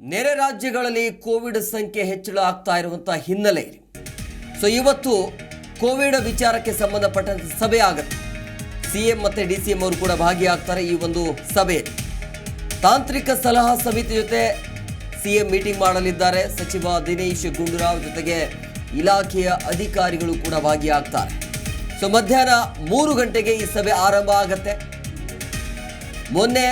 ನೆರೆ ರಾಜ್ಯಗಳಲ್ಲಿ ಕೋವಿಡ್ ಸಂಖ್ಯೆ ಹೆಚ್ಚಳ ಆಗ್ತಾ ಇರುವಂತಹ ಇದೆ. ಸೊ ಇವತ್ತು ಕೋವಿಡ್ ವಿಚಾರಕ್ಕೆ ಸಂಬಂಧಪಟ್ಟಂತೆ ಸಭೆ ಆಗುತ್ತೆ. ಸಿ ಎಂ ಮತ್ತು ಡಿ ಸಿ ಎಂ ಅವರು ಕೂಡ ಭಾಗಿಯಾಗ್ತಾರೆ ಈ ಒಂದು ಸಭೆ ತಾಂತ್ರಿಕ ಸಲಹಾ ಸಮಿತಿ ಜೊತೆ ಸಿ ಎಂ ಮೀಟಿಂಗ್ ಮಾಡಲಿದ್ದಾರೆ. ಸಚಿವ ದಿನೇಶ್ ಗುಂಡೂರಾವ್ ಜೊತೆಗೆ ಇಲಾಖೆಯ ಅಧಿಕಾರಿಗಳು ಕೂಡ ಭಾಗಿಯಾಗ್ತಾರೆ. ಸೊ ಮಧ್ಯಾಹ್ನ ಮೂರು ಗಂಟೆಗೆ ಈ ಸಭೆ ಆರಂಭ ಆಗತ್ತೆ. ಮೊನ್ನೆ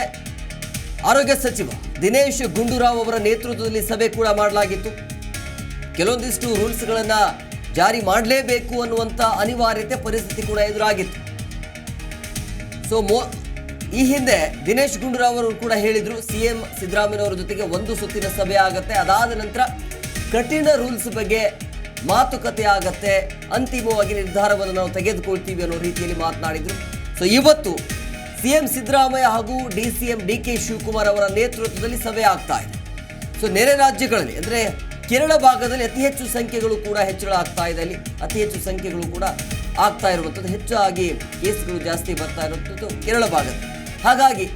ಆರೋಗ್ಯ ಸಚಿವ ದಿನೇಶ್ ಗುಂಡೂರಾವ್ ಅವರ ನೇತೃತ್ವದಲ್ಲಿ ಸಭೆ ಕೂಡ ಮಾಡಲಾಗಿತ್ತು. ಕೆಲವೊಂದಿಷ್ಟು ರೂಲ್ಸ್ಗಳನ್ನು ಜಾರಿ ಮಾಡಲೇಬೇಕು ಅನ್ನುವಂಥ ಅನಿವಾರ್ಯತೆ ಪರಿಸ್ಥಿತಿ ಕೂಡ ಎದುರಾಗಿತ್ತು. ಸೊ ಮೋ, ಈ ಹಿಂದೆ ದಿನೇಶ್ ಗುಂಡೂರಾವ್ ಅವರು ಕೂಡ ಹೇಳಿದರು ಸಿ ಎಂ ಸಿದ್ದರಾಮಯ್ಯನವರ ಜೊತೆಗೆ ಒಂದು ಸುತ್ತಿನ ಸಭೆ ಆಗತ್ತೆ, ಅದಾದ ನಂತರ ಕಠಿಣ ರೂಲ್ಸ್ ಬಗ್ಗೆ ಮಾತುಕತೆ ಆಗತ್ತೆ, ಅಂತಿಮವಾಗಿ ನಿರ್ಧಾರವನ್ನು ನಾವು ತೆಗೆದುಕೊಳ್ತೀವಿ ಅನ್ನೋ ರೀತಿಯಲ್ಲಿ ಮಾತನಾಡಿದರು. ಸೊ ಇವತ್ತು ಸಿ ಎಂ ಸಿದ್ದರಾಮಯ್ಯ ಹಾಗೂ D C M D K Shivakumar ಅವರ ನೇತೃತ್ವದಲ್ಲಿ ಸಭೆ ಆಗ್ತಾ ಇದೆ. ಸೊ, ನೆರೆ ರಾಜ್ಯಗಳಲ್ಲಿ, ಅಂದರೆ ಕೇರಳ ಭಾಗದಲ್ಲಿ ಅತಿ ಹೆಚ್ಚು ಸಂಖ್ಯೆಗಳು ಕೂಡ ಹೆಚ್ಚಳ ಆಗ್ತಾ ಇದೆ. ಅಲ್ಲಿ ಅತಿ ಹೆಚ್ಚು ಸಂಖ್ಯೆಗಳು ಕೂಡ ಆಗ್ತಾ ಇರುವಂಥದ್ದು. ಹೆಚ್ಚಾಗಿ ಕೇಸ್ಗಳು ಜಾಸ್ತಿ ಬರ್ತಾ ಇರುವಂಥದ್ದು ಕೇರಳ ಭಾಗದಲ್ಲಿ. ಹಾಗಾಗಿ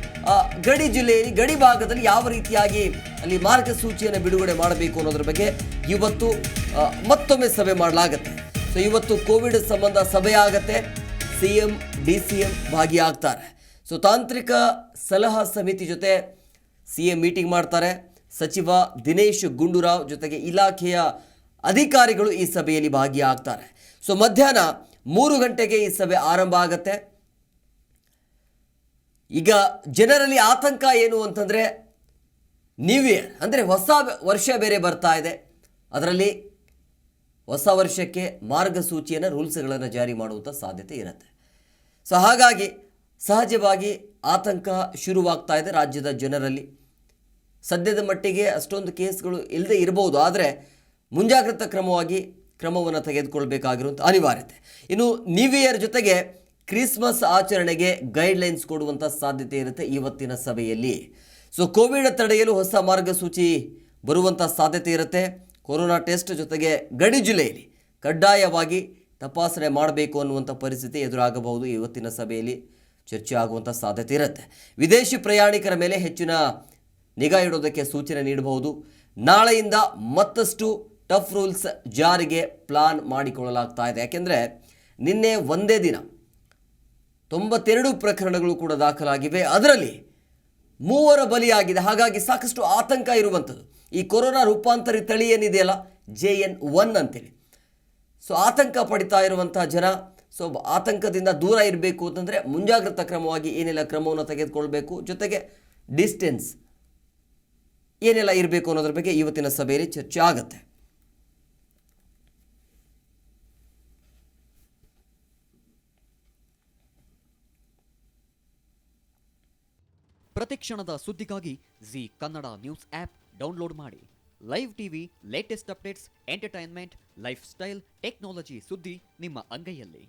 ಗಡಿ ಜಿಲ್ಲೆಯಲ್ಲಿ, ಗಡಿ ಭಾಗದಲ್ಲಿ ಯಾವ ರೀತಿಯಾಗಿ ಅಲ್ಲಿ ಮಾರ್ಗಸೂಚಿಯನ್ನು ಬಿಡುಗಡೆ ಮಾಡಬೇಕು ಅನ್ನೋದ್ರ ಬಗ್ಗೆ ಇವತ್ತು ಮತ್ತೊಮ್ಮೆ ಸಭೆ ಮಾಡಲಾಗತ್ತೆ. ಸೊ, ಇವತ್ತು ಕೋವಿಡ್ ಸಂಬಂಧ ಸಭೆ ಆಗತ್ತೆ. C M D C M ಭಾಗಿಯಾಗ್ತಾರೆ. So ತಾಂತ್ರಿಕ ಸಲಹಾ ಸಮಿತಿ ಜೊತೆ ಸಿ ಎ ಮೀಟಿಂಗ್ ಮಾಡ್ತಾರೆ. ಸಚಿವ ದಿನೇಶ್ ಗುಂಡೂರಾವ್ ಜೊತೆಗೆ ಇಲಾಖೆಯ ಅಧಿಕಾರಿಗಳು ಈ ಸಭೆಯಲ್ಲಿ ಭಾಗಿಯಾಗ್ತಾರೆ. ಸೊ ಮಧ್ಯಾಹ್ನ ಮೂರು ಗಂಟೆಗೆ ಈ ಸಭೆ ಆರಂಭ ಆಗತ್ತೆ. ಈಗ ಜನರಲ್ಲಿ ಆತಂಕ ಏನು ಅಂತಂದರೆ ನ್ಯೂ ಇಯರ್ ಅಂದರೆ ಹೊಸ ವರ್ಷ ಬೇರೆ ಬರ್ತಾ ಇದೆ. ಅದರಲ್ಲಿ ಹೊಸ ವರ್ಷಕ್ಕೆ ಮಾರ್ಗಸೂಚಿಯನ್ನು ರೂಲ್ಸ್ಗಳನ್ನು ಜಾರಿ ಮಾಡುವಂಥ ಸಾಧ್ಯತೆ ಇರುತ್ತೆ. ಸೊ ಹಾಗಾಗಿ ಸಹಜವಾಗಿ ಆತಂಕ ಶುರುವಾಗ್ತಾ ಇದೆ ರಾಜ್ಯದ ಜನರಲ್ಲಿ. ಸದ್ಯದ ಮಟ್ಟಿಗೆ ಅಷ್ಟೊಂದು ಕೇಸ್ಗಳು ಇಲ್ಲದೆ ಇರಬಹುದು, ಆದರೆ ಮುಂಜಾಗ್ರತಾ ಕ್ರಮವಾಗಿ ಕ್ರಮವನ್ನು ತೆಗೆದುಕೊಳ್ಬೇಕಾಗಿರುವಂಥ ಅನಿವಾರ್ಯತೆ. ಇನ್ನು ನ್ಯೂ ಇಯರ್ ಜೊತೆಗೆ ಕ್ರಿಸ್ಮಸ್ ಆಚರಣೆಗೆ ಗೈಡ್ಲೈನ್ಸ್ ಕೊಡುವಂಥ ಸಾಧ್ಯತೆ ಇರುತ್ತೆ ಇವತ್ತಿನ ಸಭೆಯಲ್ಲಿ. ಸೊ, ಕೋವಿಡ್ ತಡೆಯಲು ಹೊಸ ಮಾರ್ಗಸೂಚಿ ಬರುವಂಥ ಸಾಧ್ಯತೆ ಇರುತ್ತೆ. ಕೊರೋನಾ ಟೆಸ್ಟ್ ಜೊತೆಗೆ ಗಡಿ ಜಿಲ್ಲೆಯಲ್ಲಿ ಕಡ್ಡಾಯವಾಗಿ ತಪಾಸಣೆ ಮಾಡಬೇಕು ಅನ್ನುವಂಥ ಪರಿಸ್ಥಿತಿ ಎದುರಾಗಬಹುದು ಇವತ್ತಿನ ಸಭೆಯಲ್ಲಿ. ಚರ್ಚೆ ಆಗುವಂಥ ಸಾಧ್ಯತೆ ಇರುತ್ತೆ. ವಿದೇಶಿ ಪ್ರಯಾಣಿಕರ ಮೇಲೆ ಹೆಚ್ಚಿನ ನಿಗಾ ಇಡೋದಕ್ಕೆ ಸೂಚನೆ ನೀಡಬಹುದು. ನಾಳೆಯಿಂದ ಮತ್ತಷ್ಟು ಟಫ್ ರೂಲ್ಸ್ ಜಾರಿಗೆ ಪ್ಲಾನ್ ಮಾಡಿಕೊಳ್ಳಲಾಗ್ತಾ ಇದೆ. ಯಾಕೆಂದರೆ ನಿನ್ನೆ ಒಂದೇ ದಿನ ತೊಂಬತ್ತೆರಡು ಪ್ರಕರಣಗಳು ಕೂಡ ದಾಖಲಾಗಿವೆ. ಅದರಲ್ಲಿ ಮೂವರ ಬಲಿಯಾಗಿದೆ. ಹಾಗಾಗಿ ಸಾಕಷ್ಟು ಆತಂಕ ಇರುವಂಥದ್ದು. ಈ ಕೊರೋನಾ ರೂಪಾಂತರಿ ತಳಿ ಏನಿದೆಯಲ್ಲ? ಜೆ ಎನ್ ಒನ್ ಅಂತೇಳಿ. ಸೊ, ಆತಂಕ ಪಡಿತಾ ಇರುವಂಥ ಜನ ಸೊ ಆತಂಕದಿಂದ ದೂರ ಇರಬೇಕು ಅಂತಂದರೆ ಮುಂಜಾಗ್ರತಾ ಕ್ರಮವಾಗಿ ಏನೆಲ್ಲ ಕ್ರಮವನ್ನು ತೆಗೆದುಕೊಳ್ಬೇಕು, ಜೊತೆಗೆ ಡಿಸ್ಟೆನ್ಸ್ ಏನೆಲ್ಲ ಇರಬೇಕು ಅನ್ನೋದ್ರ ಬಗ್ಗೆ ಇವತ್ತಿನ ಸಭೆಯಲ್ಲಿ ಚರ್ಚೆ ಆಗುತ್ತೆ. ಪ್ರತಿಕ್ಷಣದ ಸುದ್ದಿಗಾಗಿ Zee Kannada news app download ಮಾಡಿ. Live TV latest updates entertainment lifestyle technology ಸುದ್ದಿ ನಿಮ್ಮ ಅಂಗೈಯಲ್ಲಿ.